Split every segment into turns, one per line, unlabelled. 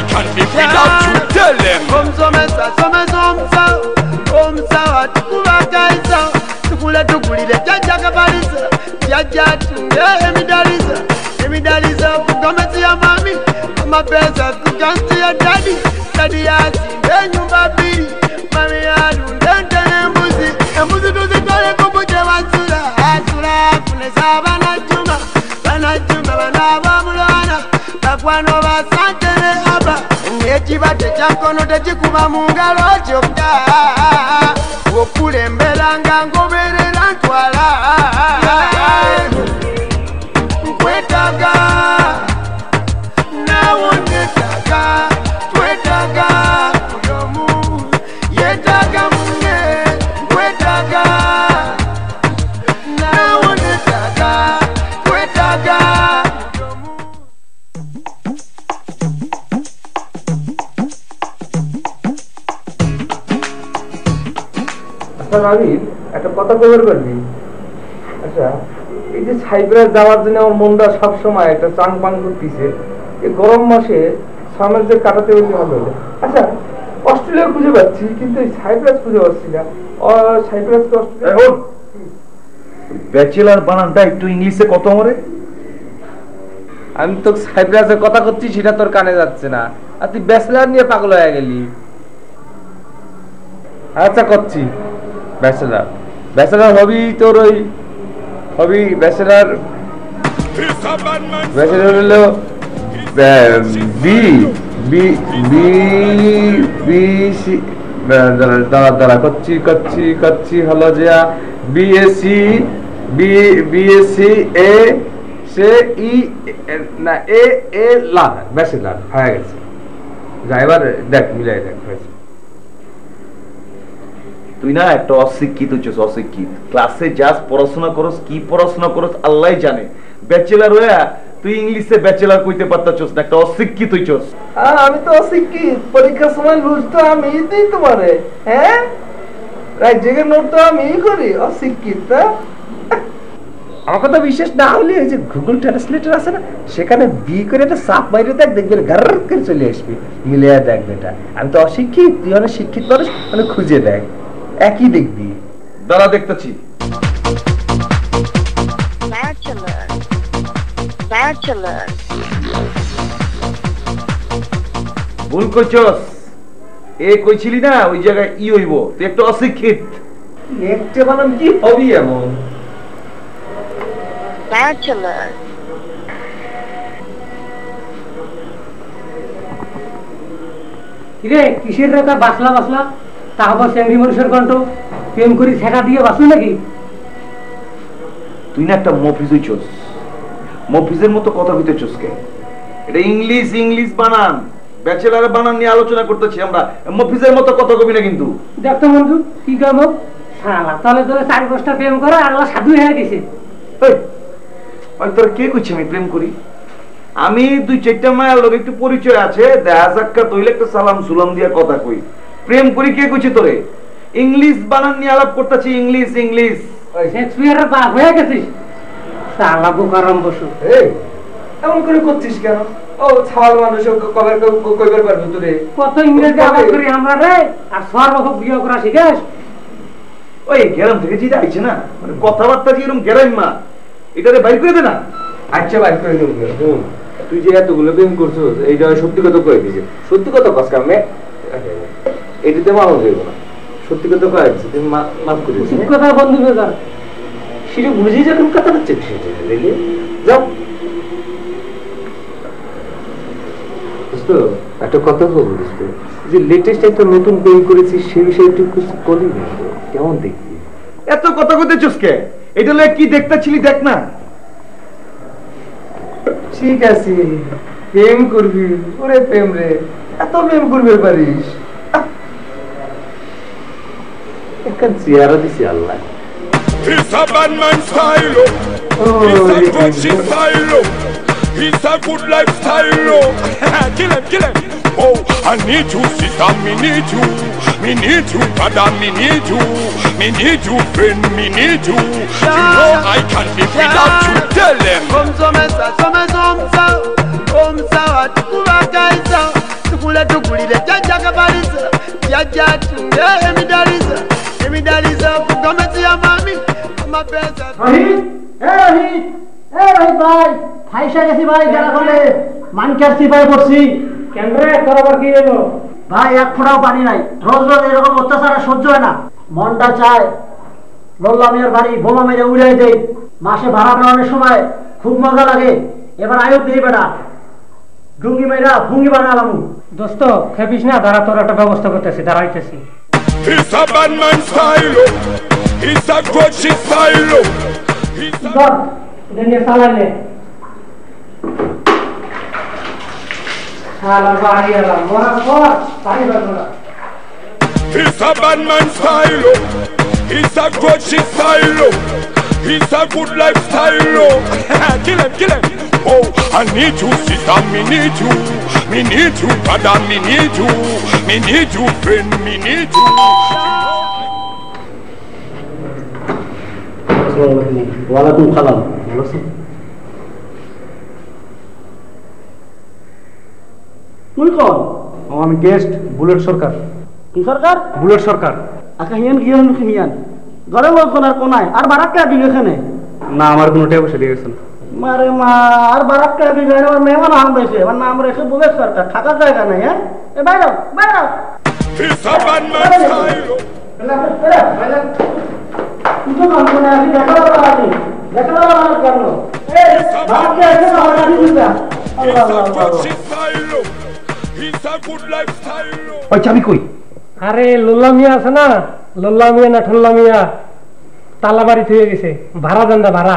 I can't live without you. Tell them.
Come some sa, some some sa, come sa, tukula kaisa, tukula tukulile, jaja kabalisa, jaja tunge emidalisa, emidalisa kukometi ya mami, amapesa kukanti ya daddy, daddy ya simbe. nzanga ngoberera ntwala
nkwetagala ভাবি একটা কথা কবার করবি আচ্ছা এই যে cypress যাওয়ার জন্য আমার মনটা সবসময় একটা চাং পাং করতেছে এই গরম মাসে যে কাটাতে বেশি ভালো হলো আচ্ছা অস্ট্রেলিয়া খুঁজে পাচ্ছি কিন্তু এই সাইপ্রাস খুঁজে পাচ্ছি না। সাইপ্রাস তো অস্ট্রেলিয়া?
ব্যাচেলার বানানটা একটু ইংলিশে কত মরে
আমি তো সাইপ্রাসের কথা করছি সেটা তোর কানে যাচ্ছে না। আর তুই ব্যাচেলার নিয়ে পাগল হয়ে গেলি। আচ্ছা করছি। ব্যাচেলার। ব্যাচেলার হবি তোর ওই হবি ব্যাচেলার. ব্যাচেলার হলো বি বি বি সি দাঁড়া দাঁড়া করছি করছি করছি হলো যে বিএসসি বি বিএসসি এ সে ই না এ এ লা, ব্যাচেলার, হয়ে গেছে। যা, এবার দেখ, মিলাই দেখ, হয়েছে।
তুই না একটা অশিক্ষিত হচ্ছিস অশিক্ষিত। ক্লাসে যাস পড়াশোনা করস কি পড়াশোনা করস আল্লাহ জানে। ব্যাচেলার হয়ে তুই ইংলিশে ব্যাচেলার কইতে পারতাছস না একটা অশিক্ষিত হইছস।
আমি তো অশিক্ষিত। পরীক্ষার সময় লুজ তো আমি দিই তোমারে হ্যাঁ? রাজ্যের নোট তো আমি করি অশিক্ষিত? আমার কথা বিশ্বাস না হলে ওই যে গুগল ট্রান্সলেটর আছে না সেখানে বি করে একটা সাপ মাইরে দেখ দেখবে গার করে চলে আসবি। মিলিয়ে দেখ বেটা আমি তো অশিক্ষিত তুই অনেক শিক্ষিত মানুষ মানে খুঁজে দেখ। একই দেখবি
দাঁড়া দেখতেছি।
Bachelor. Bachelor.
ভুল করছস এ কইছিলি না ওই জায়গায় ই হইব। তুই একটা অশিক্ষিত।
একটা বানাম কি হবি এমন?
Bachelor.
কিরে কিসের রেখা বাসলা বাসলা? তা মানুষের কণ্ঠ। প্রেম করি ছেঁকা দিয়ে বাসু নাকি?
তুই না একটা মফিজ হইছস মফিজের মতো কথা কে? এটা ইংলিশ ইংলিশ বানান। ব্যাচেলার বানান নিয়ে আলোচনা করতেছি আমরা। মফিজের মতো কথা কবি না কিন্তু।
দেখতো বন্ধু কি কাম তলে তলে চার পাঁচটা প্রেম করে আল্লাহ সাধু হয়ে গেছে।
তোর কে কইছে আমি প্রেম করি? আমি দুই চারটা মায়ের লোক একটু পরিচয় আছে দেখা সাক্ষাৎ হইলে একটা সালাম সুলাম দিয়ে কথা কই। প্রেম করি কে কইছে তোরে? ইংলিশ বানান নিয়ে আলাপ করতেছি ইংলিশ ইংলিশ
শেক্সপিয়ারের বাপ হয়ে গেছিস? সালা বোকারম বসু।
এমন করে করছিস কেন? ও ছাওয়াল মানুষ কবে কইবার পারব তোরে?
কত ইংরেজি আলাপ করি আমরা রে? আর সর্বভোগ বিয়ে করা শিখাস?
ওই গ্রাম থেকে যেটা আইছে না? মানে কথাবার্তা যে এরকম গ্রাম মা এটারে বাইর করে দে না।
আচ্ছা বাইর করে দেবো তুই যে এতগুলো প্রেম করছিস এইটা সত্যি কথা কয়ে দিছে। সত্যি কথা কস কামে এটাতে মানো দেব না। সত্যি কথা কয়ে দিছে তুমি মাফ করে
কথা বন্ধু বেকার
সেটা বুঝেই যখন কথা যাও। বুঝতো একটা কথা বলব বুঝতো। যে লেটেস্ট একটা নতুন প্রেম করেছিস সেই বিষয়ে একটু কিছু বলি কেমন দেখবি
এত কথা কইতেছস কে? এটা লয়ে কি দেখতেছিলি দেখ না।
ঠিক আছে প্রেম করবি। ওরে প্রেম রে এত প্রেম করবে পারিস। Yakın ziyaret inşallah.
It's a bad man style. Oh, It's a Gucci style. It's a good lifestyle. kill him, kill him. Oh, I need you, sister, me need you. Me need you, brother, me need you. Me need you, friend, me need you. You know I can't live without you. Tell them.
Come so mesa, so mesa, mesa. Come sa, tukula kaisa. Tukule tukulile,
jaja kabaliza. Jaja tunge, mi ভাই এক ফোঁটাও পানি নাই। রোজ রোজ এরকম অত্যাচার সহ্য হয় না। মনটা চায় লোল্লা মিয়ার বাড়ি বোমা মেরে উড়াই দেয় মাসে ভাড়া সময় খুব মজা লাগে। এবার বেটা। ডুঙ্গি মেয়েরা ভুঙ্গি বানালাম।
দোস্ত খেপিস না দাঁড়া তোর একটা ব্যবস্থা করতেছি দাঁড়াইতেছি।
It's a bad man style. oh. It's a coachy style. oh. It's a,
ধর এটা নিয়ে চালাইলে হালা বাড়ি এলাম মরার পর বাড়ি পারব না
it's a bad man style. Oh. It's a coachy style. oh. It's a good lifestyle. oh. kill him, kill him. Oh, I need you, sister, me need you. Me need you, brother, me need you. Me need you, friend, me need you.
ওয়ালাইকুম সালাম ভালো আছেন তুই কন
আমি guest bullet সরকার
কি সরকার
bullet সরকার
আকা হিয়ান গিয়ান হিয়ান ঘরে লোকজন আর কোনায় আর বারাক্কা দিল এখানে?
না আমার কোনো টাকা পয়সা দিয়ে গেছেন
মারে মা আর বারাক্কা দিল আর মেহমান আম পাইছে আমার নাম রেখে বলে সরকার। থাকার জায়গা নাই হ্যাঁ? এ বাইরে বাইরে আমার আমার দিবা.
ওই চাবি কই?
আরে লোল্লা মিয়া আছে না? লোল্লা মিয়া না ঠোল্লা মিয়া? তালা বাড়ি থুয়ে গেছে ভাড়া দেন ভাড়া।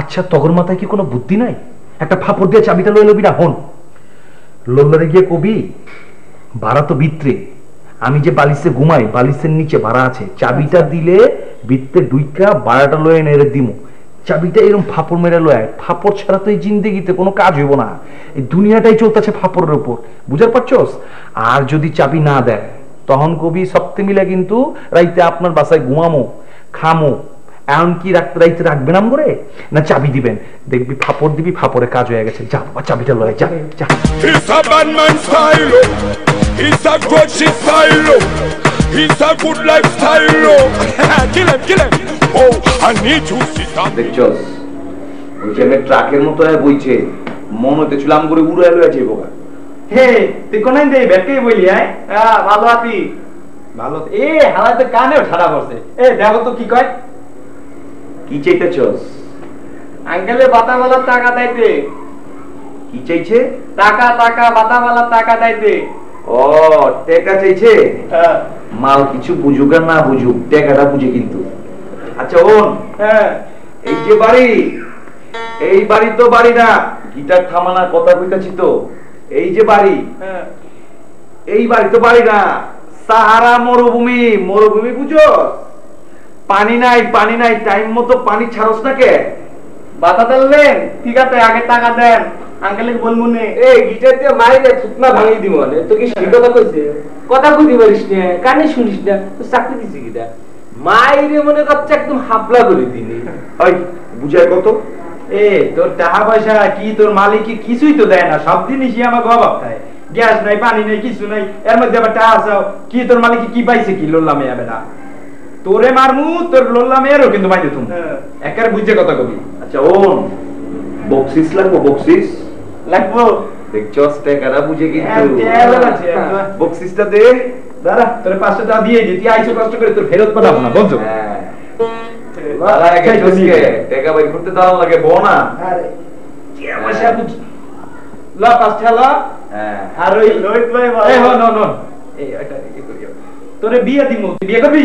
আচ্ছা তগর মাথায় কি কোনো বুদ্ধি নাই? একটা ফাপড় দিয়ে চাবিটা লয়ে লবি না, হন। লোল্লারে গিয়ে কবি, ভাড়া তো বিত্রে আমি যে বালিশে ঘুমাই, বালিশের নিচে ভাড়া আছে। চাবিটা দিলে বিত্তে ডুইকা ভাড়াটা লয়ে নেড়ে দিমু। চাবিটা এরকম ফাপড় মেরে লয় ফাপড় ছাড়া তো এই জিন্দেগিতে কোনো কাজ হইব না। এই দুনিয়াটাই চলতেছে ফাপড়ের উপর। বুঝার পারছস? আর যদি চাবি না দেয়, তখন কবি সপ্তে মিলে কিন্তু রাইতে আপনার বাসায় ঘুমামো, খামো। এমন কি রাখতে রাইতে রাখবেন আম করে না চাবি দিবেন। দেখবি ফাপড় দিবি, ফাপড়ে কাজ হয়ে গেছে। যা বাবা, চাবিটা লয় যা যা।
It's a. It's a good lifestyle. oh. kill him, kill him. Oh, I need you, sister.
দেখছস? ওই যে আমি ট্রাকের মতো হয়ে বইছে। মন হতে ছিলাম করে উড়ে এলো আছে
হে তুই কোন দেই বেটকেই বলি আয় হ্যাঁ? ভালো আছি। ভালো এ হালাই কানেও ঠাড়া পড়ছে। এ দেখো তো কি কয়।
কি চাইতেছস?
আঙ্কেলে বাতাওয়ালার টাকা দাইতে
কি চাইছে?
টাকা টাকা বাতাওয়ালার টাকা দাইতে
ও টেকা চাইছে?
হ্যাঁ।
মাল কিছু বুঝুক আর না বুঝুক টেকাটা বুঝে কিন্তু। আচ্ছা ওন
হ্যাঁ।
এই যে বাড়ি এই বাড়ি তো বাড়ি না গিটার থামানার কথা কইতাছি তো। এই যে বাড়ি
হ্যাঁ।
এই বাড়ি তো বাড়ি না সাহারা মরুভূমি মরুভূমি বুঝো? পানি নাই পানি নাই টাইম মতো পানি ছাড়স না কে?
বাতা দিলেন ঠিক আছে আগে টাকা দেন। আঙ্কেলে বলব নে
এই গিটার দিয়ে মাইরে থুতনা ভাঙি দিব মানে। তো কি সেই কথা কইছে? কথা কইতে পারিস না কানে শুনিস না তো চাকরি দিছি কিটা মাইরে মনে করছে একদম হাবলা করে দিলি
ওই বুঝায় কত?
এ তোর টাকা পয়সা কি তোর মালিক কিছুই তো দেয় না সব জিনিসই আমাকে অভাব খায় গ্যাস নাই পানি নাই কিছু নাই এর মধ্যে আবার টাকা চাও কি তোর মালিক কি পাইছে কি লোল্লা মেয়া বেটা তোরে মারমু তোর লোল্লা মেয়েরও কিন্তু মাইতে তুমি একার বুঝে কথা কবি।
আচ্ছা ওন বক্সিস লাগবো বক্সিস
লাগবো
দেখছস টেকাটা বুঝে কিন্তু। বক্সিসটা দে
দাঁড়া তোর পাঁচশো টাকা দিয়ে দিই তুই আইসো কষ্ট করে তোর ফেরত পাঠাবো না বলছো
দাঁড়া আগে চসকে টেকা বাই করতে দাঁড়ান লাগে বউ না
আরে কি পয়সা বুঝ লা পাঁচটা লা আর ওই রোহিত ভাই এই নো নো এই এটা কি করি তোরে বিয়ে দিমু তুই বিয়ে করবি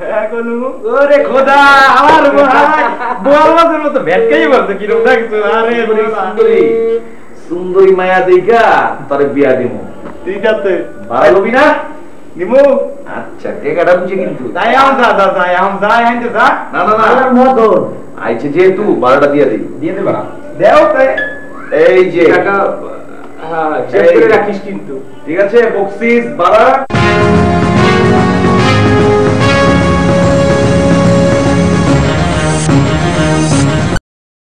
ওরে খোদা আমার ভাই। মতো ভেটকাই বলছে কি রকম আরে
সুন্দরী সুন্দরী মায়া তোরে বিয়া দিমু।
ঠিক আছে
ভালো হবি না?
নিমু।
আচ্ছা টেকাটা বুঝে কিন্তু।
তাই আম যা যা যা আম যা হাইতে যা।
না না না।
আমার মদন
আইছে যেহেতু বারোটা দিয়ে দিই।
দিয়ে দেও তাই
এই যে।
টাকা হ্যাঁ চেক করে রাখিস কিন্তু।
ঠিক আছে বক্সিস বারা